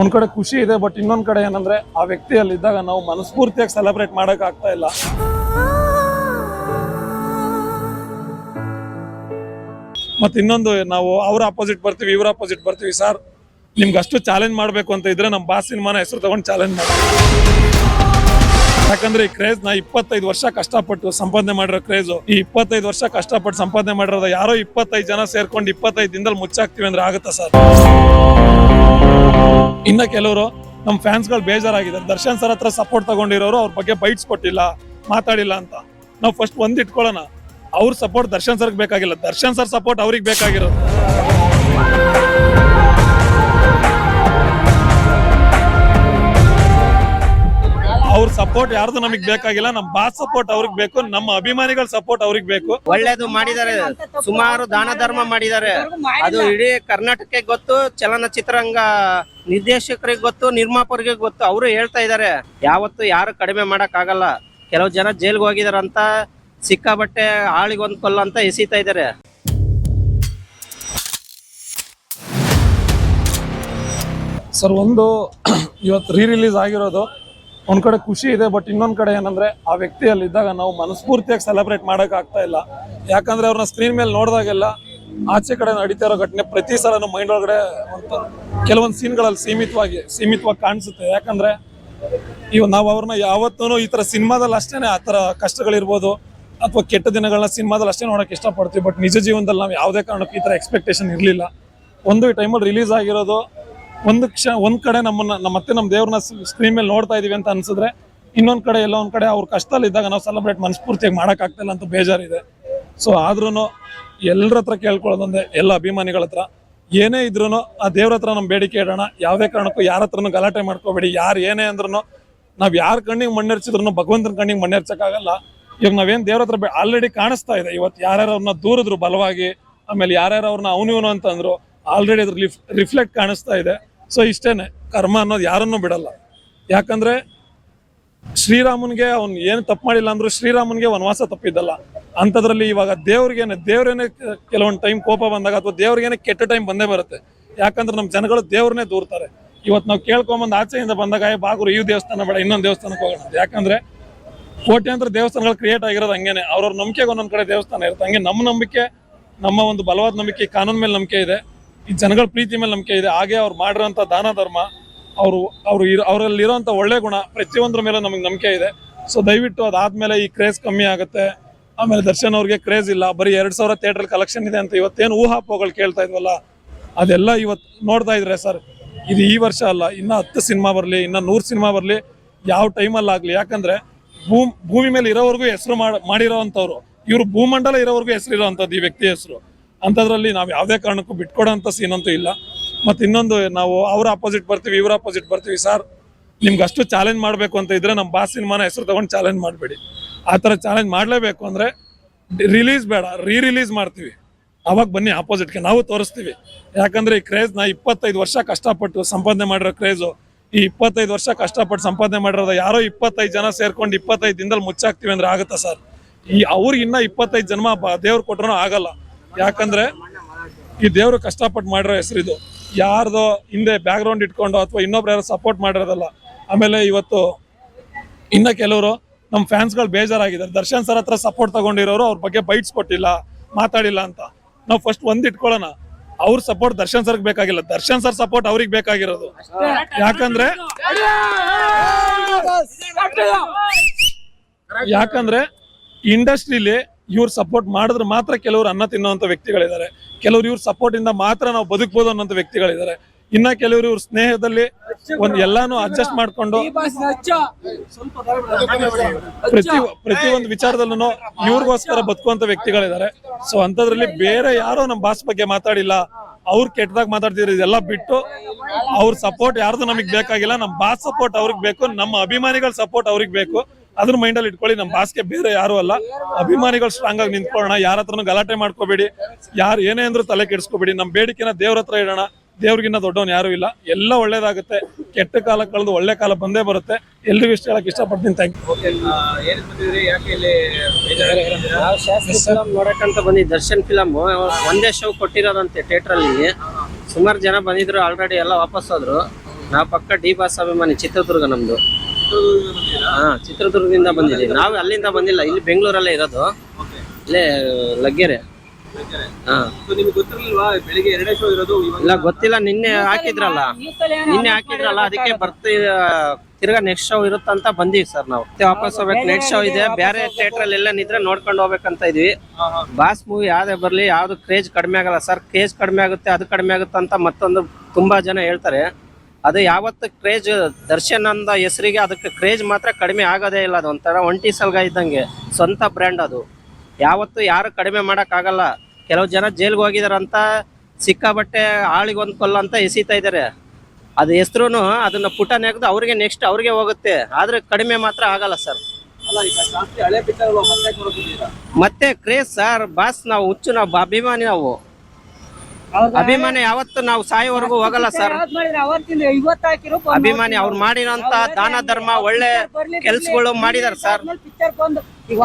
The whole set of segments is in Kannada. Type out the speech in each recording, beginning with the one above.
ಒಂದ್ ಕಡೆ ಖುಷಿ ಇದೆ ಬಟ್ ಇನ್ನೊಂದ್ ಕಡೆ ಏನಂದ್ರೆ ಆ ವ್ಯಕ್ತಿ ಅಲ್ಲಿ ಇದ್ದಾಗ ನಾವು ಮನಸ್ಫೂರ್ತಿಯಾಗಿ ಸೆಲೆಬ್ರೇಟ್ ಮಾಡಕ್ ಆಗ್ತಾ ಇಲ್ಲ. ಮತ್ತೆ ಇನ್ನೊಂದು, ನಾವು ಅವ್ರ ಅಪೋಸಿಟ್ ಬರ್ತೀವಿ, ಇವ್ರ ಅಪೋಸಿಟ್ ಬರ್ತೀವಿ. ಸರ್ ನಿಮ್ಗೆ ಅಷ್ಟು ಚಾಲೆಂಜ್ ಮಾಡಬೇಕು ಅಂತ ಇದ್ರೆ ನಮ್ಮ ಬಾಸ್ ಸಿನಿಮಾನ ಹೆಸರು ತಗೊಂಡು ಚಾಲೆಂಜ್ ಮಾಡಿ. ಯಾಕಂದ್ರೆ ಈ ಕ್ರೇಜ್ ನಾ ಇಪ್ಪತ್ತೈದು ವರ್ಷ ಕಷ್ಟಪಟ್ಟು ಸಂಪಾದನೆ ಮಾಡಿರೋ ಕ್ರೇಜ್ ಈ ಇಪ್ಪತ್ತೈದು ವರ್ಷ ಕಷ್ಟಪಟ್ಟು ಸಂಪಾದನೆ ಮಾಡಿರೋದು ಯಾರೋ ಇಪ್ಪತ್ತೈದು ಜನ ಸೇರ್ಕೊಂಡು ಇಪ್ಪತ್ತೈದು ದಿನದಲ್ಲಿ ಮುಚ್ಚಾಕ್ತಿವಿ ಅಂದ್ರೆ ಆಗುತ್ತಾ ಸರ್? ಇನ್ನ ಕೆಲವರು ನಮ್ಮ ಫ್ಯಾನ್ಸ್ಗಳು ಬೇಜಾರಾಗಿದ್ದಾರೆ. ದರ್ಶನ್ ಸರ್ ಹತ್ರ ಸಪೋರ್ಟ್ ತಗೊಂಡಿರೋರು ಅವ್ರ ಬಗ್ಗೆ ಬೈಟ್ಸ್ ಕೊಟ್ಟಿಲ್ಲ, ಮಾತಾಡಿಲ್ಲ ಅಂತ. ನಾವು ಫಸ್ಟ್ ಒಂದ್ ಇಟ್ಕೊಳ್ಳೋಣ. ಅವ್ರ ಸಪೋರ್ಟ್ ದರ್ಶನ್ ಸರ್ಗೆ ಬೇಕಾಗಿಲ್ಲ. ದರ್ಶನ್ ಸರ್ ಸಪೋರ್ಟ್ ಅವ್ರಿಗೆ ಬೇಕಾಗಿರೋದು. ಅವ್ರ ಸಪೋರ್ಟ್ ಯಾರ್ದು ನಮಗ್ ಬೇಕಾಗಿಲ್ಲ ನಮ್ ಬಾಸ್ ಸಪೋರ್ಟ್ ಅವ್ರಿಗೆ ಬೇಕು ನಮ್ಮ ಅಭಿಮಾನಿಗಳ ಸಪೋರ್ಟ್ ಅವ್ರಿಗೆ ಬೇಕು. ಒಳ್ಳೇದು ಮಾಡಿದ್ದಾರೆ ಸುಮಾರು ದಾನ ಧರ್ಮ ಮಾಡಿದ್ದಾರೆ. ಅದು ಇಡೀ ಕರ್ನಾಟಕಕ್ಕೆ ಗೊತ್ತು ಚಲನಚಿತ್ರರಂಗ ನಿರ್ದೇಶಕರಿಗೆ ಗೊತ್ತು ನಿರ್ಮಾಪಕರಿಗೆ ಗೊತ್ತು ಅವರು ಹೇಳ್ತಾ ಇದ್ದಾರೆ. ಯಾವತ್ತು ಯಾರು ಕಡಿಮೆ ಮಾಡಕ್ ಆಗಲ್ಲ ಕೆಲವು ಜನ ಜೈಲ್ಗೆ ಹೋಗಿದಾರಂತ ಸಿಕ್ಕಾಬಟ್ಟೆ ಆಳಿಗೊಂದ್ ಕೊಲ್ಲ ಅಂತ ಎಸಿತಾ ಇದ್ದಾರೆ. ಸರ್ ಒಂದು ಇವತ್ತು ರೀ ರಿಲೀಸ್ ಆಗಿರೋದು. ಒಂದ್ ಕಡೆ ಖುಷಿ ಇದೆ ಬಟ್ ಇನ್ನೊಂದ್ ಕಡೆ ಏನಂದ್ರೆ ಆ ವ್ಯಕ್ತಿ ಅಲ್ಲಿ ಇದ್ದಾಗ ನಾವು ಮನಸ್ಫೂರ್ತಿಯಾಗಿ ಸೆಲೆಬ್ರೇಟ್ ಮಾಡಕ್ ಆಗ್ತಾ ಇಲ್ಲ. ಯಾಕಂದ್ರೆ ಅವ್ರನ್ನ ಸ್ಕ್ರೀನ್ ಮೇಲೆ ನೋಡಿದಾಗೆಲ್ಲ ಆಚೆ ಕಡೆ ನಡೀತಾ ಇರೋ ಘಟನೆ ಪ್ರತಿ ಸಲನು ಮೈಂಡ್ ಒಳಗಡೆ ಒಂದು ಕೆಲವೊಂದು ಸೀನ್ಗಳಲ್ಲಿ ಸೀಮಿತವಾಗಿ ಸೀಮಿತವಾಗಿ ಕಾಣಿಸುತ್ತೆ. ಯಾಕಂದ್ರೆ ಇವ್ ನಾವು ಅವ್ರನ್ನ ಯಾವತ್ತೂ ಈ ತರ ಸಿನಿಮಾದಲ್ಲಿ ಅಷ್ಟೇನೆ ಆ ತರ ಕಷ್ಟಗಳಿರ್ಬೋದು, ಅಥವಾ ಕೆಟ್ಟ ದಿನಗಳನ್ನ ಸಿನಿಮಾದಲ್ಲಿ ಅಷ್ಟೇ ನೋಡಕ್ ಇಷ್ಟಪಡ್ತೀವಿ ಬಟ್ ನಿಜ ಜೀವನದಲ್ಲಿ ನಾವು ಯಾವುದೇ ಕಾರಣಕ್ಕೂ ಈ ತರ ಎಕ್ಸ್ಪೆಕ್ಟೇಷನ್ ಇರಲಿಲ್ಲ. ಒಂದು ಈ ಟೈಮಲ್ಲಿ ರಿಲೀಸ್ ಆಗಿರೋದು ಒಂದು ಕ್ಷ ಒಂದ್ ಕಡೆ ನಮ್ಮನ್ನ, ನಮ್ಮ ಮತ್ತೆ ನಮ್ಮ ದೇವ್ರನ್ನ ಸ್ಕ್ರೀನ್ ಮೇಲೆ ನೋಡ್ತಾ ಇದೀವಿ ಅಂತ ಅನ್ಸಿದ್ರೆ ಇನ್ನೊಂದ್ ಕಡೆ ಎಲ್ಲ ಒಂದ್ ಕಡೆ ಅವ್ರ ಕಷ್ಟದಲ್ಲಿ ಇದ್ದಾಗ ನಾವು ಸೆಲೆಬ್ರೇಟ್ ಮನಸ್ಫೂರ್ತಿಯಾಗಿ ಮಾಡಕ್ ಆಗ್ತಿಲ್ಲ ಅಂತ ಬೇಜಾರಿದೆ. ಸೊ ಆದ್ರೂ ಎಲ್ಲರ ಹತ್ರ ಕೇಳ್ಕೊಳ್ಳೋದೊಂದೇ ಎಲ್ಲ ಅಭಿಮಾನಿಗಳ ಹತ್ರ, ಏನೇ ಇದ್ರೂ ಆ ದೇವ್ರ ಹತ್ರ ನಮ್ಮ ಬೇಡಿಕೆ ಇಡೋಣ, ಯಾವುದೇ ಕಾರಣಕ್ಕೂ ಯಾರ ಹತ್ರನು ಗಲಾಟೆ ಮಾಡ್ಕೋಬೇಡಿ, ಯಾರು ಏನೇ ಅಂದ್ರೂ ನಾವ್ ಯಾರ ಕಣ್ಣಿಗೆ ಮಣ್ಣೆರ್ಚಿದ್ರು ಭಗವಂತನ ಕಣ್ಣಿಗೆ ಮಣ್ಣೆರ್ಚಕ್ಕಾಗಲ್ಲ. ಇವಾಗ ನಾವೇನ್ ದೇವ್ರ ಹತ್ರ ಆಲ್ರೆಡಿ ಕಾಣಿಸ್ತಾ ಇದೆ ಇವತ್ತು ಯಾರ್ಯಾರು ಅವ್ರನ್ನ ದೂರಿದ್ರು ಬಲವಾಗಿ, ಆಮೇಲೆ ಯಾರ್ಯಾರು ಅವ್ರನ್ನ ಅವನು ಇವನು ಅಂತಂದ್ರು ಆಲ್ರೆಡಿ ಅದ್ರ ರಿಫ್ಲೆಕ್ಟ್ ಕಾಣಿಸ್ತಾ ಇದೆ. ಸೊ ಇಷ್ಟೇನೆ ಕರ್ಮ ಅನ್ನೋದು ಯಾರನ್ನೂ ಬಿಡಲ್ಲ. ಯಾಕಂದ್ರೆ ಶ್ರೀರಾಮನ್ಗೆ ಅವ್ನು ಏನು ತಪ್ಪು ಮಾಡಿಲ್ಲ ಅಂದ್ರೂ ಶ್ರೀರಾಮನ್ಗೆ ವನವಾಸ ತಪ್ಪಿದ್ದಲ್ಲ. ಅಂಥದ್ರಲ್ಲಿ ಇವಾಗ ದೇವ್ರಿಗೇನೆ ದೇವ್ರೇನೆ ಕೆಲವೊಂದು ಟೈಮ್ ಕೋಪ ಬಂದಾಗ ಅಥವಾ ದೇವ್ರಿಗೇನೆ ಕೆಟ್ಟ ಟೈಮ್ ಬಂದೇ ಬರುತ್ತೆ. ಯಾಕಂದ್ರೆ ನಮ್ಮ ಜನಗಳು ದೇವ್ರನ್ನೇ ದೂರ್ತಾರೆ. ಇವತ್ತು ನಾವು ಕೇಳ್ಕೊಂಬಂದು ಆಚೆಯಿಂದ ಬಂದಾಗ "ಏ, ಬಾಗುರು ಈ ದೇವಸ್ಥಾನ ಬೇಡ ಇನ್ನೊಂದು ದೇವಸ್ಥಾನಕ್ಕೆ ಹೋಗೋಣ ಯಾಕಂದ್ರೆ ಯಾಕಂದ್ರೆ ಕೋಟ್ಯಾಂತರ ದೇವಸ್ಥಾನಗಳು ಕ್ರಿಯೇಟ್ ಆಗಿರೋದು ಹಂಗೇನೆ. ಅವ್ರವ್ರ ನಂಬಿಕೆಗೆ ಒಂದೊಂದು ಕಡೆ ದೇವಸ್ಥಾನ ಇರುತ್ತೆ. ಹಂಗೆ ನಮ್ಮ ನಂಬಿಕೆ ನಮ್ಮ ಒಂದು ಬಲವಾದ ನಂಬಿಕೆ ಕಾನೂನು ಮೇಲೆ ನಂಬಿಕೆ ಇದೆ. ಈ ಜನಗಳ ಪ್ರೀತಿ ಮೇಲೆ ನಂಬಿಕೆ ಇದೆ. ಹಾಗೆ ಅವ್ರು ಮಾಡಿರೋಂಥ ದಾನ ಧರ್ಮ, ಅವರು ಅವರು ಇರೋ ಅವರಲ್ಲಿ ಇರೋಂಥ ಒಳ್ಳೆ ಗುಣ ಪ್ರತಿಯೊಂದ್ರ ಮೇಲೆ ನಮಗೆ ನಂಬಿಕೆ ಇದೆ. ಸೊ ದಯವಿಟ್ಟು ಅದಾದಮೇಲೆ ಈ ಕ್ರೇಜ್ ಕಮ್ಮಿ ಆಗುತ್ತೆ. ಆಮೇಲೆ ದರ್ಶನ್ ಅವ್ರಿಗೆ ಕ್ರೇಜ್ ಇಲ್ಲ. ಬರೀ ಎರಡು ಸಾವಿರ ಥಿಯೇಟರ್ ಕಲೆಕ್ಷನ್ ಇದೆ ಅಂತ ಇವತ್ತೇನು ಊಹಾಪೋಗಳು ಕೇಳ್ತಾ ಇದ್ವಲ್ಲ? ಅದೆಲ್ಲ ಇವತ್ತು ನೋಡ್ತಾ ಇದ್ರೆ ಸರ್, ಇದು ಈ ವರ್ಷ ಅಲ್ಲ, ಇನ್ನ ಹತ್ತು ಸಿನಿಮಾ ಬರಲಿ, ಇನ್ನ ನೂರು ಸಿನಿಮಾ ಬರಲಿ, ಯಾವ ಟೈಮಲ್ಲಿ ಆಗಲಿ. ಯಾಕಂದ್ರೆ ಭೂಮ್, ಭೂಮಿ ಮೇಲೆ ಇರೋವರೆಗೂ ಹೆಸರು ಮಾಡಿರೋವಂಥವ್ರು. ಇವರು ಭೂಮಂಡಲ ಇರೋವರೆಗೂ ಹೆಸರು ಇರೋವಂಥದ್ದು ಈ ವ್ಯಕ್ತಿ ಹೆಸರು. ಅಂಥದ್ರಲ್ಲಿ ನಾವು ಯಾವುದೇ ಕಾರಣಕ್ಕೂ ಬಿಟ್ಕೊಡೋಂಥ ಸೀನ್ ಅಂತೂ ಇಲ್ಲ. ಮತ್ತು ಇನ್ನೊಂದು ನಾವು ಅವ್ರ ಅಪೋಸಿಟ್ ಬರ್ತೀವಿ, ಇವ್ರ ಅಪೋಸಿಟ್ ಬರ್ತೀವಿ. ಸರ್ ನಿಮ್ಗೆ ಅಷ್ಟು ಚಾಲೆಂಜ್ ಮಾಡಬೇಕು ಅಂತ ಇದ್ರೆ ನಮ್ಮ ಬಾಸ್ ಸಿನಿಮಾನ ಹೆಸರು ತೊಗೊಂಡು ಚಾಲೆಂಜ್ ಮಾಡಬೇಡಿ. ಆ ಥರ ಚಾಲೆಂಜ್ ಮಾಡಲೇಬೇಕು ಅಂದರೆ ರಿಲೀಸ್ ಬೇಡ ರೀ ರಿಲೀಸ್ ಮಾಡ್ತೀವಿ. ಅವಾಗ ಬನ್ನಿ ಆಪೋಸಿಟ್ಗೆ ನಾವು ತೋರಿಸ್ತೀವಿ. ಯಾಕಂದರೆ ಈ ಕ್ರೇಜ್ ನಾ ಇಪ್ಪತ್ತೈದು ವರ್ಷ ಕಷ್ಟಪಟ್ಟು ಸಂಪಾದನೆ ಮಾಡಿರೋ ಕ್ರೇಜು ಈ ಇಪ್ಪತ್ತೈದು ವರ್ಷ ಕಷ್ಟಪಟ್ಟು ಸಂಪಾದನೆ ಮಾಡಿರೋದು ಯಾರೋ ಇಪ್ಪತ್ತೈದು ಜನ ಸೇರ್ಕೊಂಡು ಇಪ್ಪತ್ತೈದು ದಿನದಲ್ಲಿ ಮುಚ್ಚಾಕ್ತೀವಿ ಅಂದ್ರೆ ಆಗುತ್ತಾ ಸರ್ ಈ ಅವ್ರಿಗಿನ್ನ ಇಪ್ಪತ್ತೈದು ಜನ್ಮ ದೇವ್ರು ಕೊಟ್ರೂ ಆಗಲ್ಲ. ಯಾಕಂದ್ರೆ ಈ ದೇವರು ಕಷ್ಟಪಟ್ಟು ಮಾಡಿರೋ ಇದು. ಯಾರ್ದೋ ಹಿಂದೆ ಬ್ಯಾಕ್ ಗ್ರೌಂಡ್ ಇಟ್ಕೊಂಡು ಅಥವಾ ಇನ್ನೊಬ್ರು ಯಾರೋ ಸಪೋರ್ಟ್ ಮಾಡಿರೋದಲ್ಲ. ಆಮೇಲೆ ಇವತ್ತು ಇನ್ನ ಕೆಲವರು ನಮ್ಮ ಫ್ಯಾನ್ಸ್ಗಳು ಬೇಜಾರಾಗಿದ್ದಾರೆ. ದರ್ಶನ್ ಸರ್ ಹತ್ರ ಸಪೋರ್ಟ್ ತಗೊಂಡಿರೋರು ಅವ್ರ ಬಗ್ಗೆ ಬೈಟ್ಸ್ ಕೊಟ್ಟಿಲ್ಲ, ಮಾತಾಡಿಲ್ಲ ಅಂತ. ನಾವು ಫಸ್ಟ್ ಒಂದ್ ಇಟ್ಕೊಳ್ಳೋಣ. ಅವ್ರ ಸಪೋರ್ಟ್ ದರ್ಶನ್ ಸರ್ಗೆ ಬೇಕಾಗಿಲ್ಲ. ದರ್ಶನ್ ಸರ್ ಸಪೋರ್ಟ್ ಅವ್ರಿಗೆ ಬೇಕಾಗಿರೋದು. ಯಾಕಂದ್ರೆ ಯಾಕಂದ್ರೆ ಇಂಡಸ್ಟ್ರಿಲಿ ಇವ್ರು ಸಪೋರ್ಟ್ ಮಾಡಿದ್ರೆ ಮಾತ್ರ ಕೆಲವರು ಅನ್ನ ತಿನ್ನುವಂತ ವ್ಯಕ್ತಿಗಳಿದ್ದಾರೆ. ಕೆಲವರು ಇವ್ರ ಸಪೋರ್ಟ್ ಇಂದ ಮಾತ್ರ ನಾವು ಬದುಕ್ಬೋದು ಅನ್ನೋಂಥ ವ್ಯಕ್ತಿಗಳಿದ್ದಾರೆ. ಇನ್ನ ಕೆಲವರು ಇವ್ರ ಸ್ನೇಹದಲ್ಲಿ ಒಂದ್ ಎಲ್ಲಾನು ಅಡ್ಜಸ್ಟ್ ಮಾಡ್ಕೊಂಡು ಪ್ರತಿ ಪ್ರತಿ ಒಂದು ವಿಚಾರದಲ್ಲೂ ಇವ್ರಿಗೋಸ್ಕರ ಬದುಕುವಂತ ವ್ಯಕ್ತಿಗಳಿದ್ದಾರೆ. ಸೊ ಅಂತದ್ರಲ್ಲಿ ಬೇರೆ ಯಾರೋ ನಮ್ಮ ಬಾಸ್ ಬಗ್ಗೆ ಮಾತಾಡಿಲ್ಲ. ಅವ್ರು ಕೆಟ್ಟದಾಗ ಮಾತಾಡ್ತಿದ್ರು ಇದೆಲ್ಲ ಬಿಟ್ಟು ಅವ್ರ ಸಪೋರ್ಟ್ ಯಾರ್ದು ನಮಗೆ ಬೇಕಾಗಿಲ್ಲ. ನಮ್ಮ ಬಾಸ್ ಸಪೋರ್ಟ್ ಅವ್ರಿಗೆ ಬೇಕು. ನಮ್ಮ ಅಭಿಮಾನಿಗಳ ಸಪೋರ್ಟ್ ಅವ್ರಿಗೆ ಬೇಕು. ಅದ್ರ ಮೈಂಡಲ್ಲಿ ಇಟ್ಕೊಳ್ಳಿ ನಮ್ಮ ಬಾಸ್ಗೆ ಬೇರೆ ಯಾರು ಅಲ್ಲ. ಅಭಿಮಾನಿಗಳು ಸ್ಟ್ರಾಂಗ್ ಆಗಿ ನಿಂತ್ಕೊಳ್ಳೋಣ ಯಾರ ಹತ್ರನೂ ಗಲಾಟೆ ಮಾಡ್ಕೋಬೇಡಿ. ಯಾರು ಏನೇ ಅಂದ್ರೂ ತಲೆ ಕೆಡಿಸ್ಕೋಬೇಡಿ. ನಮ್ಮ ಬೇಡಿಕೆನ ದೇವ್ರ ಹತ್ರ ಇಡೋಣ. ದೇವ್ರಿಗಿನ್ನ ದೊಡ್ಡವನ್ ಯಾರು ಇಲ್ಲ. ಎಲ್ಲ ಒಳ್ಳೇದಾಗುತ್ತೆ. ಕೆಟ್ಟ ಕಾಲ ಕಳೆದು ಒಳ್ಳೆ ಕಾಲ ಬಂದೇ ಬರುತ್ತೆ. ಎಲ್ರಿಗೂ ಇಷ್ಟ ಹೇಳಕ್ ಇಷ್ಟಪಡ್ತೀನಿ. ಥ್ಯಾಂಕ್ ಯು ನಾವು ಶಾಸ್ತ್ರಿ ಫಿಲಂ ನೋಡಕ್ಕಂತ ಬಂದಿ ದರ್ಶನ್ ಫಿಲಮ್ ಒಂದೇ ಶೋ ಕೊಟ್ಟಿರೋದಂತೆ ಥಿಯೇಟರ್ ಅಲ್ಲಿ. ಸುಮಾರು ಜನ ಬಂದಿದ್ರು ಆಲ್ರೆಡಿ ಎಲ್ಲ ವಾಪಸ್ ಹೋದ್ರು. ನಾವು ಪಕ್ಕ ಡಿ ಬಾಸ್ ಅಭಿಮಾನಿ ಚಿತ್ರದುರ್ಗ ನಮ್ದು. ಹಾ ಚಿತ್ರದುರ್ಗದಿಂದ ಬಂದಿದ್ದೀವಿ. ನಾವು ಅಲ್ಲಿಂದ ಬಂದಿಲ್ಲ. ಇಲ್ಲಿ ಬೆಂಗಳೂರಲ್ಲೇ ಇರೋದು. ಇಲ್ಲೇ ಲಗ್ಗೆರೆ. ಹಾ. ನಿಮ್ಗೆ ಗೊತ್ತಿರ್ಲಿಲ್ವಾ? ಬೆಳಿಗ್ಗೆ ಎರಡೇ ಶೋ ಇರೋದು ಇಲ್ಲ ಗೊತ್ತಿಲ್ಲ. ನಿನ್ನೆ ಹಾಕಿದ್ರಲ್ಲ. ನಿನ್ನೆ ಹಾಕಿದ್ರಲ್ಲ ಅದಕ್ಕೆ ಬರ್ತಿ ತಿರ್ಗಾ ನೆಕ್ಸ್ಟ್ ಶೋ ಇರುತ್ತಂತ ಬಂದೀವಿ ಸರ್ ನಾವು. ಮತ್ತೆ ವಾಪಸ್ ಹೋಗ್ಬೇಕು. ನೆಕ್ಸ್ಟ್ ಶೋ ಇದೆ. ಬೇರೆ ಥಿಯೇಟರ್ ಅಲ್ಲಿ ಎಲ್ಲ ನಿದ್ರೆ ನೋಡ್ಕೊಂಡು ಹೋಗ್ಬೇಕಂತ ಇದ್ವಿ. ಬಾಸ್ ಮೂವಿ ಯಾವ್ದೇ ಬರ್ಲಿ ಯಾವ್ದು ಕ್ರೇಜ್ ಕಡಿಮೆ ಆಗಲ್ಲ. ಸರ್ ಕ್ರೇಜ್ ಕಡಿಮೆ ಆಗುತ್ತೆ ಅದು ಕಡಿಮೆ ಆಗುತ್ತೆ ಅಂತ ಮತ್ತೊಂದು ತುಂಬಾ ಜನ ಹೇಳ್ತಾರೆ. ಅದು ಯಾವತ್ತು ಕ್ರೇಜ್ ದರ್ಶನ್ ಅಂದ ಹೆಸರಿಗೆ ಅದಕ್ಕೆ ಕ್ರೇಜ್ ಮಾತ್ರ ಕಡಿಮೆ ಆಗೋದೇ ಇಲ್ಲ. ಅದು ಒಂಥರ ಒಂಟಿ ಸಲ್ಗ ಇದ್ದಂಗೆ ಸ್ವಂತ ಬ್ರ್ಯಾಂಡ್ ಅದು. ಯಾವತ್ತು ಯಾರು ಕಡಿಮೆ ಮಾಡೋಕ್ಕಾಗಲ್ಲ. ಕೆಲವು ಜನ ಜೈಲ್ಗೆ ಹೋಗಿದಾರಂತ ಸಿಕ್ಕಾಬಟ್ಟೆ ಆಳಿಗೊಂದು ಕೊಲ್ಲ ಅಂತ ಎಸಿತಾ ಇದ್ದಾರೆ ಅದು ಹೆಸರು ಅದನ್ನ ಪುಟ ನೆಗೆದು ಅವ್ರಿಗೆ ನೆಕ್ಸ್ಟ್ ಅವ್ರಿಗೆ ಹೋಗುತ್ತೆ. ಆದರೆ ಕಡಿಮೆ ಮಾತ್ರ ಆಗಲ್ಲ ಸರ್. ಮತ್ತೆ ಕ್ರೇಜ್ ಸರ್ ಬಾಸ್ ನಾವು ಹುಚ್ಚು ನಾವು ಅಭಿಮಾನಿ ನಾವು. ಅಭಿಮಾನಿ ಯಾವತ್ತು ನಾವು ಸಾಯೋವರೆಗೂ ಹೋಗಲ್ಲ ಸರ್. ಅಭಿಮಾನಿ ಅವ್ರು ಮಾಡಿರೋಂತ ದಾನ ಧರ್ಮ ಒಳ್ಳೆ ಕೆಲ್ಸಗಳು ಮಾಡಿದಾರೆ ಸರ್. ಪಿಕ್ಚರ್ ಬಂದು ಈಗ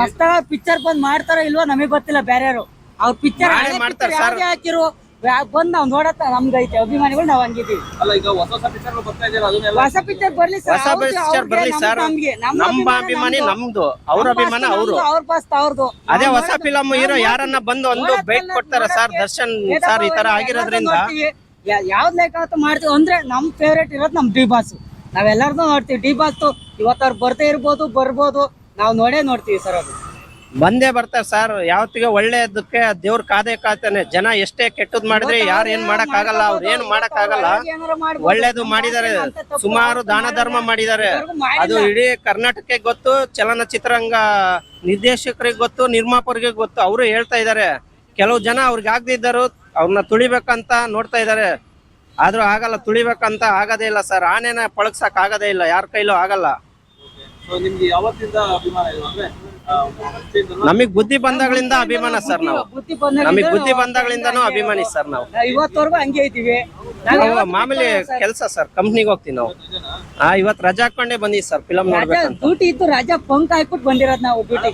ಪಿಕ್ಚರ್ ಬಂದ್ ಮಾಡ್ತಾರ ಇಲ್ವಾ ನಮಗ್ ಗೊತ್ತಿಲ್ಲ ಬೇರೆಯವರು. ಅವ್ರ ಪಿಕ್ಚರ್ ಮಾಡೇ ಮಾಡ್ತಾರೆ ಹಾಕಿರು? ಬಂದ್ ನಾವ್ ನೋಡತ್ತ ನಮ್ಗೈತೆ ಅಭಿಮಾನಿಗಳು ನಾವ್ ಹಂಗಿದೀವಿ ಅಲ್ಲ ಈಗ ಹೊಸ ಹೊಸ ಪಿಕ್ಚರ್ ಬರ್ತಾ ಇದೆಯಲ್ಲ ಅದನ್ನೆಲ್ಲ ಹೊಸ ಪಿಕ್ಚರ್ ಬರ್ಲಿ sir. ಹೊಸ ಅವ್ರ್ದು ಅವ್ರ್ದೇ, ಬರ್ಲಿ ನಮ್ದು ಸರ್ ನಮ್ಗೆ. ನಮ್ಮ ನಮ್ಮ ಅಭಿಮಾನಿ ನಮ್ದು. ಅವ್ರ ಅಭಿಮಾನ ಬಾಸ್ ಅವರು ನಮ್ದು, ಅವ್ರ ಪಾಸ್ಟ್ ಅವ್ರದ್ದು. ಅದೇ ಹೊಸ ಫಿಲಮ್ ಹೀರೋ ಯಾರನ್ನ ಬಂದು ಒಂದು ಬೈಕ್ ಕೊಡ್ತಾರ ಸರ್ ದರ್ಶನ್ ಸರ್ ಈ ತರ ಆಗಿರೋದ್ರಿಂದ? ಯಾವ್ದ್ ಲೈಕ್ ಆಗುತ್ತೆ ಮಾಡ್ತೀವಿ ಅಂದ್ರೆ ನಮ್ ಫೇವ್ರೇಟ್ ಇರೋದು ನಮ್ ಡಿ ಬಾಸ್ ನಾವೆಲ್ಲಾರ್ದು ನೋಡ್ತೀವಿ. ಡಿ ಬಾಸ್ ಇವತ್ತವ್ರು ಬರ್ದೇ ಇರ್ಬೋದು ಬರ್ಬೋದು. ನಾವ್ ನೋಡೇ ನೋಡ್ತೀವಿ ಸರ್ ಅದು. ಬಂದೇ ಬರ್ತಾರೆ ಸರ್. ಯಾವತ್ತಿಗೆ ಒಳ್ಳೆಯದಕ್ಕೆ ದೇವ್ರ ಕಾದೇ ಕಾತಾನೆ. ಜನ ಎಷ್ಟೇ ಕೆಟ್ಟದ್ ಮಾಡಿದ್ರೆ ಯಾರು ಏನ್ ಮಾಡಕ್ ಆಗಲ್ಲ ಅವ್ರು ಏನ್ ಮಾಡಕ್ ಆಗಲ್ಲ. ಒಳ್ಳೇದು ಮಾಡಿದ್ದಾರೆ. ಸುಮಾರು ದಾನ ಧರ್ಮ ಮಾಡಿದ್ದಾರೆ. ಅದು ಇಡೀ ಕರ್ನಾಟಕಕ್ಕೆ ಗೊತ್ತು ಚಲನಚಿತ್ರರಂಗ ನಿರ್ದೇಶಕರಿಗೆ ಗೊತ್ತು ನಿರ್ಮಾಪಕರಿಗೆ ಗೊತ್ತು. ಅವರು ಹೇಳ್ತಾ ಇದ್ದಾರೆ. ಕೆಲವು ಜನ ಅವ್ರಿಗೆ ಆಗದಿದ್ದರು ಅವ್ರನ್ನ ತುಳಿಬೇಕಂತ ನೋಡ್ತಾ ಇದ್ದಾರೆ. ಆದ್ರೂ ಆಗಲ್ಲ ತುಳಿಬೇಕಂತ ಆಗದೇ ಇಲ್ಲ ಸರ್. ಆನೆನ ಪಳಗ್ಸಕ್ ಆಗದೇ ಇಲ್ಲ. ಯಾರ ಕೈಲೂ ಆಗಲ್ಲ. ನಿಮ್ಗೆ ಯಾವತ್ತಿಂದ ಅಭಿಮಾನ ಇದು ಅಂದ್ರೆ ನಮಗ್ ಬುದ್ಧಿ ಬಂದಾಗಳಿಂದ ಅಭಿಮಾನ ಸರ್ ನಾವು. ನಮಗ್ ಬುದ್ಧಿ ಬಂದಾಗಳಿಂದಾನು ಅಭಿಮಾನಿ ಸರ್ ನಾವು. ಇವತ್ತವರೆಗೂ ಹಂಗೆ ಇದ್ದೀವಿ. ನಾವು ಮಾಮೂಲಿ ಕೆಲಸ ಸರ್ ಕಂಪ್ನಿಗೆ ಹೋಗ್ತೀವಿ ನಾವು. ಆ ಇವತ್ ರಜಾ ಹಾಕೊಂಡೇ ಬಂದಿ ಸರ್ ಫಿಲಂ ನೋಡ್ಬೇಕು ಡ್ಯೂಟಿ ಇತ್ತು ರಜಾ ಪಂಕ್ ಹಾಕ್ಬಿಟ್ಟು ಬಂದಿರೋದು ನಾವು ಡ್ಯೂಟಿ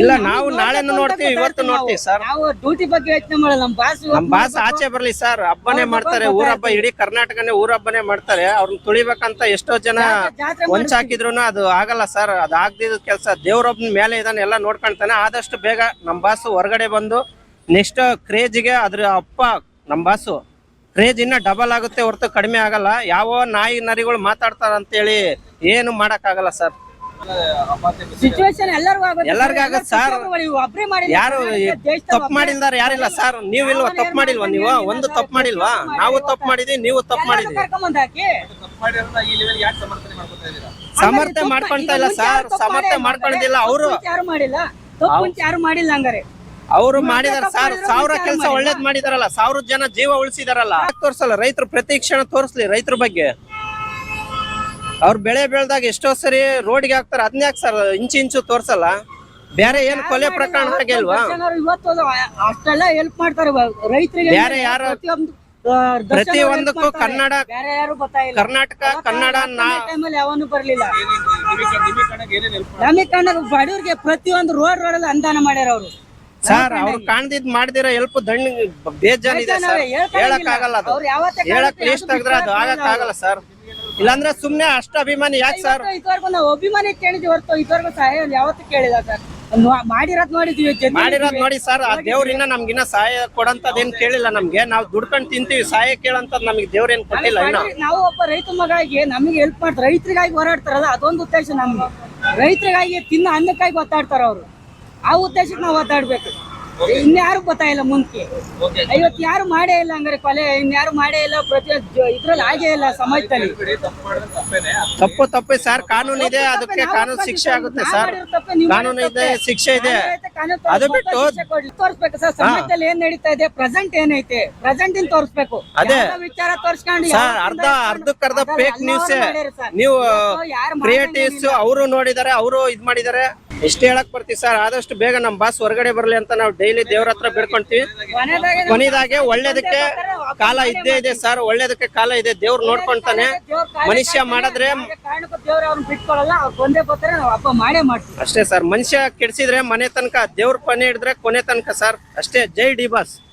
ಇಲ್ಲ ನಾವು ನಾಳೆನು ನೋಡ್ತೀವಿ ಇವತ್ತು ನೋಡ್ತೀವಿ ಸರ್. ನಾವು ಡ್ಯೂಟಿ ಬಗ್ಗೆ ಯೋಚನೆ ಮಾಡಲ್ಲ ನಮ್ ಬಾಸ್ ನಮ್ ಬಾಸ್ ಆಚೆ ಬರ್ಲಿ ಸರ್. ಹಬ್ಬನೇ ಮಾಡ್ತಾರೆ ಊರಬ್ಬ ಇಡೀ ಕರ್ನಾಟಕನೇ ಊರಬ್ಬನೇ ಮಾಡ್ತಾರೆ. ಅವ್ರನ್ನ ತುಳಿಬೇಕಂತ ಎಷ್ಟೋ ಜನ ಒಂಚ್ ಹಾಕಿದ್ರು ಅದು ಆಗಲ್ಲ ಸರ್. ಅದು ಆಗ್ದಿದ್ ಕೆಲಸ. ದೇವ್ರೊಬ್ಬನ ಮೇಲೆ ಇದನ್ನ ಎಲ್ಲ ನೋಡ್ಕೊಂತಾನೆ ಆದಷ್ಟು ಬೇಗ ನಮ್ ಬಾಸು ಹೊರಗಡೆ ಬಂದು ನೆಕ್ಸ್ಟ್ ಕ್ರೇಜ್ಗೆ ಅದ್ರ ಅಪ್ಪ ನಮ್ ಬಾಸು ಕ್ರೇಜ್ ಇನ್ನ ಡಬಲ್ ಆಗುತ್ತೆ ಹೊರತು ಕಡಿಮೆ ಆಗಲ್ಲ. ಯಾವ ನಾಯಿ ನರಿಗಳು ಮಾತಾಡ್ತಾರ ಅಂತೇಳಿ ಏನು ಮಾಡಕ್ ಆಗಲ್ಲ ಸರ್. ಸಿಚುವೇಶನ್ ಎಲ್ಲರಿಗೂ ಆಗುತ್ತೆ. ಎಲ್ಲರಿಗೂ ಆಗುತ್ತೆ ಸರ್. ಒಬ್ರೇ ಮಾಡಿ ಯಾರು ತಪ್ಪು ಮಾಡಿಲ್ದಾರ ಯಾರಿಲ್ಲ ಸರ್. ನೀವಿಲ್ವಾ ತಪ್ಪು ಮಾಡಿಲ್ವಾ ನೀವು? ಒಂದು ತಪ್ಪು ಮಾಡಿಲ್ವಾ? ನಾವು ತಪ್ಪು ಮಾಡಿದೀವಿ ನೀವು ತಪ್ಪು ಮಾಡಿದ್ವಿ. ಸಮರ್ಥನೆ ಮಾಡ್ಕೊತಾ ಇಲ್ಲ ಸರ್. ಸಮರ್ಥನೆ ಮಾಡ್ಕೊಂಡಿಲ್ಲ ಅವರು. ಯಾರು ಮಾಡಿಲ್ಲ. ತಪ್ಪು ಯಾರು ಮಾಡಿಲ್ಲ ಹಂಗಾರೆ. ಅವರು ಮಾಡಿದಾರ ಸರ್. ಸಾವಿರ ಕೆಲಸ ಒಳ್ಳೇದ್ ಮಾಡಿದಾರಲ್ಲ ಸಾವಿರ ಜನ ಜೀವ ಉಳಿಸಿದಾರಲ್ಲ. ಯಾಕ್ ತೋರ್ಸಲ್ಲ? ರೈತರು ಪ್ರತಿ ಕ್ಷಣ ತೋರಿಸ್ಲಿ ರೈತರ ಬಗ್ಗೆ. ಅವ್ರು ಬೆಳೆ ಬೆಳೆದಾಗ ಎಷ್ಟೋ ಸರಿ ರೋಡ್ಗೆ ಹಾಕ್ತಾರ ಅದನ್ನ ಯಾಕೆ ಸರ್ ಇಂಚು ಇಂಚು ತೋರ್ಸಲ್ಲ? ಬೇರೆ ಏನ್ ಕೊಲೆ ಪ್ರಕರಣ ಆಗಿಲ್ವಾ ಇವತ್ತು ಅಷ್ಟೆಲ್ಲ ಹೆಲ್ಪ್ ಮಾಡ್ತಾರೆ ರೈತರಿಗೆ ಬೇರೆ ಯಾರು- ಪ್ರತಿ ಒಂದಕ್ಕೂ ಕನ್ನಡ ಬೇರೆ ಯಾರು ಬರ್ತಾ ಕರ್ನಾಟಕ ಕನ್ನಡ ಟೈಮಲ್ಲಿ ಯಾವನು ಬರ್ಲಿಲ್ಲ. ನಿಮಗೆ ಕನ್ನಡ ಬಡವ್ರಿಗೆ ಪ್ರತಿಯೊಂದು ರೋಡ್ ಅಲ್ಲಿ ಅನುದಾನ ಮಾಡ್ಯಾರ ಅವರು. ಸರ್ ಅವ್ರು ಕಾಣ್ದಿದ್ ಮಾಡ್ದಿರೋ ಹೆಲ್ಪ್ ದಣ್ಣ ಬೇಜಾನಿದೆ ಸರ್. ಹೇಳಕ್ ಆಗಲ್ಲ ಅದು. ಹೇಳಕ್ ಕಾಣುತ್ತೆ, ತೆಗೆದ್ರೆ ಅದು ಆಗಕ್ ಆಗಲ್ಲ ಸರ್. ಇಲ್ಲಾಂದ್ರೆ ಸುಮ್ನೆ ಅಷ್ಟ ಅಭಿಮಾನಿ ಯಾಕೆ ಸರ್? ಇದುವರೆಗೂ ನಾವು ಅಭಿಮಾನಿ ಕೇಳಿದ್ವಿ ಹೊರತು ಇದುವರೆಗೂ ಸಹಾಯ ಯಾವತ್ತು ಕೇಳಿಲ್ಲ ಸರ್. ಮಾಡಿರೋದ್ ನೋಡಿದ್ವಿ ಮಾಡಿರೋದ್ ನೋಡಿ ಸರ್ ಆ ದೇವ್ರಿನ್ನ ನಮ್ಗಿನ್ನ ಸಹಾಯ ಕೊಡಂತದೇನ್ ಕೇಳಿಲ್ಲ ನಮ್ಗೆ. ನಾವ್ ದುಡ್ಕೊಂಡ್ ತಿಂತೀವಿ ಸಹಾಯ ಕೇಳಂತದ್ ನಮ್ಗೆ ದೇವ್ರೇನ್ ಕೊಟ್ಟಿಲ್ಲ ಇನ್ನ. ನಾವು ಒಬ್ಬ ರೈತ ಮಗಾಗಿ ನಮಗೆ ಹೆಲ್ಪ್ ಮಾಡ್ತಾರೆ. ರೈತರಿಗಾಗಿ ಹೋರಾಡ್ತಾರಲ್ಲ ಅದೊಂದು ಉದ್ದೇಶ ನಮ್ಗೆ. ರೈತರಿಗಾಗಿ ತಿನ್ನ ಅನ್ನಕ್ಕಾಗಿ ಒತ್ತಾಡ್ತಾರ ಅವ್ರು ಆ ಉದ್ದೇಶಕ್ಕೆ ನಾವು ಒತ್ತಾಡ್ಬೇಕು ಇನ್ಯಾರು ಗೊತ್ತಾಯಿಲ್ಲ ಮುಂದಕ್ಕೆ ಇವತ್ತು ಯಾರು ಮಾಡೇ ಇಲ್ಲ ಹಂಗಾರೆ ಕೊಲೆ ಇನ್ಯಾರು ಮಾಡೇ ಇಲ್ಲ ಪ್ರತಿ ಇದ್ರಲ್ಲಿ ಆಗೇ ಇಲ್ಲ ಸಮಾಜದಲ್ಲಿ. ತಪ್ಪು ತಪ್ಪೇ ತಪ್ಪೇನೆ. ತಪ್ಪು ತಪ್ಪು ಸರ್. ಕಾನೂನು ಇದೆ. ಅದಕ್ಕೆ ಕಾನೂನು ಶಿಕ್ಷೆ ಆಗುತ್ತೆ ಸರ್. ಕಾನೂನು ಇದೆ ಶಿಕ್ಷೆ ಇದೆ. ಅದು ಬಿಟ್ಟು ತೋರಿಸ್ಬೇಕು ಸರ್ ಸಮಾಜದಲ್ಲಿ ಏನ್ ನಡೀತಾ ಇದೆ ಪ್ರೆಸೆಂಟ್ ಏನೈತೆ? ಪ್ರೆಸೆಂಟ್ ಇನ್ ತೋರಿಸ್ಬೇಕು. ಅದೇ. ವಿಚಾರ ತೋರಿಸ್ಕೊಂಡು ಸರ್ ಅರ್ಧ ಅರ್ಧಕ್ಕರ್ಧ ಫೇಕ್ ನ್ಯೂಸ್. ನೀವು ಕ್ರಿಯೇಟಿವ್ಸ್ ಅವರು ನೋಡಿದಾರೆ ಅವರು ಇದ್ ಮಾಡಿದಾರೆ ಎಷ್ಟೇ ಹೇಳಕ್ ಬರ್ತೀವಿ ಸರ್. ಆದಷ್ಟು ಬೇಗ ನಮ್ ಬಾಸ್ ಹೊರಗಡೆ ಬರ್ಲಿ ಅಂತ ನಾವು ಡೈಲಿ ದೇವ್ರ ಹತ್ರ ಬೇಡ್ಕೊಂತೀವಿ. ಕೊನೆಯದಾಗೆ ಒಳ್ಳೇದಕ್ಕೆ ಕಾಲ ಇದ್ದೇ ಇದೆ ಸರ್. ಒಳ್ಳೇದಕ್ಕೆ ಕಾಲ ಇದೆ. ದೇವ್ರು ನೋಡ್ಕೊಂತಾನೆ. ಮನುಷ್ಯ ಮಾಡಿದ್ರೆ ಅಷ್ಟೇ ಸರ್. ಮನುಷ್ಯ ಕೆಡ್ಸಿದ್ರೆ ಮನೆ ತನಕ, ದೇವ್ರ ಕೊನೆ ಹಿಡಿದ್ರೆ ಕೊನೆ ತನಕ ಸರ್. ಅಷ್ಟೇ. ಜೈ ಡಿ ಬಾಸ್.